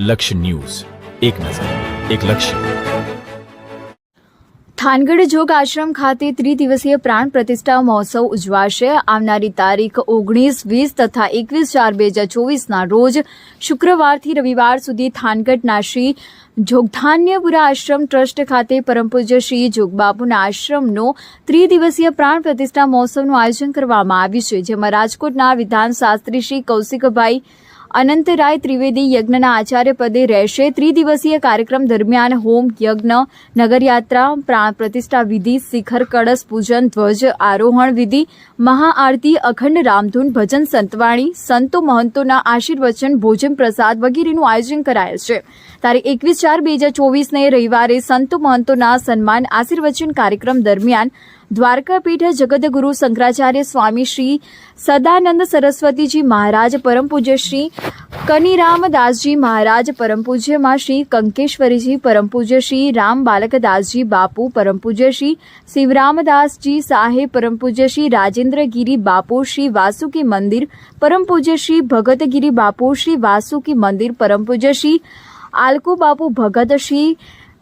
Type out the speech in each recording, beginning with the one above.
લક્ષ્ય ન્યૂઝ. એક નજર, એક લક્ષ્ય. થાનગઢ જોગ આશ્રમ ખાતે ત્રિદિવસીય પ્રાણ પ્રતિષ્ઠા મહોત્સવ ઉજવાશે. આવનારી તારીખ ઓગણીસ, વીસ તથા એકવીસ ચાર બે હજાર ચોવીસના રોજ શુક્રવારથી રવિવાર સુધી થાનગઢના શ્રી જોગધાન્યપુરા આશ્રમ ટ્રસ્ટ ખાતે પરમ શ્રી જોગબાપુના આશ્રમનો ત્રિદિવસીય પ્રાણ પ્રતિષ્ઠા મહોત્સવનું આયોજન કરવામાં આવ્યું છે, જેમાં રાજકોટના વિધાન શાસ્ત્રી શ્રી કૌશિકભાઈ અનંતરાય ત્રિવેદી યજ્ઞના આચાર્ય પદે રહેશે. ત્રિદિવસીય કાર્યક્રમ દરમિયાન હોમ, યજ્ઞ, નગરયાત્રા, પ્રાણ પ્રતિષ્ઠા વિધિ, શિખર, કળશ, પૂજન, ધ્વજ, આરોહણ વિધિ, મહાઆરતી, અખંડ રામધૂન, ભજન સંતવાણી, સંતો મહંતોના આશીર્વચન, ભોજન પ્રસાદ વગેરેનું આયોજન કરાયેલ છે. તારીખ એકવીસ ચાર બે હજાર ચોવીસને રવિવારે સંતો મહંતોના સન્માન આશીર્વચન કાર્યક્રમ દરમિયાન દ્વારકાપીઠ જગદગુરુ શંકરાચાર્ય સ્વામી શ્રી સદાનંદ સરસ્વતીજી મહારાજ પરમ પૂજ્ય શ્રી કનિરામદાસજી મહારાજ પરમ પૂજ્યમાં શ્રી કંકેશ્વરીજી પરમ પૂજ્ય શ્રી રામ બાલકદાસજી બાપુ પરમ પૂજ્ય શ્રી શિવરામદાસજી સાહેબ પરમ પૂજ્ય શ્રી રાજેન્દ્રગીરી બાપુ શ્રી વાસુકી મંદિર પરમ પૂજ્ય શ્રી ભગતગીરી બાપુ શ્રી વાસુકી મંદિર પરમ પૂજ્ય શ્રી આલકુ બાપુ ભગત શ્રી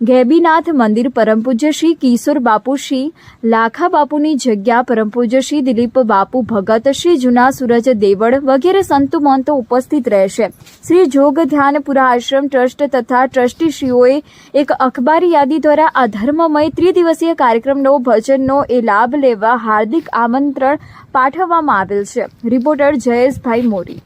ગેબીનાથ મંદિર પરમ શ્રી કિશોર બાપુ શ્રી લાખા બાપુની જગ્યા પરમ શ્રી દિલીપ બાપુ ભગત શ્રી જૂના સૂરજ દેવળ વગેરે સંતો મંતો ઉપસ્થિત રહેશે. શ્રી જોગ ધ્યાનપુરા આશ્રમ ટ્રસ્ટ તથા ટ્રસ્ટીશ્રીઓએ એક અખબારી યાદી દ્વારા આ ધર્મમય ત્રિદિવસીય કાર્યક્રમનો, ભજનનો એ લાભ લેવા હાર્દિક આમંત્રણ પાઠવવામાં આવેલ છે. રિપોર્ટર જયેશભાઈ મોરી.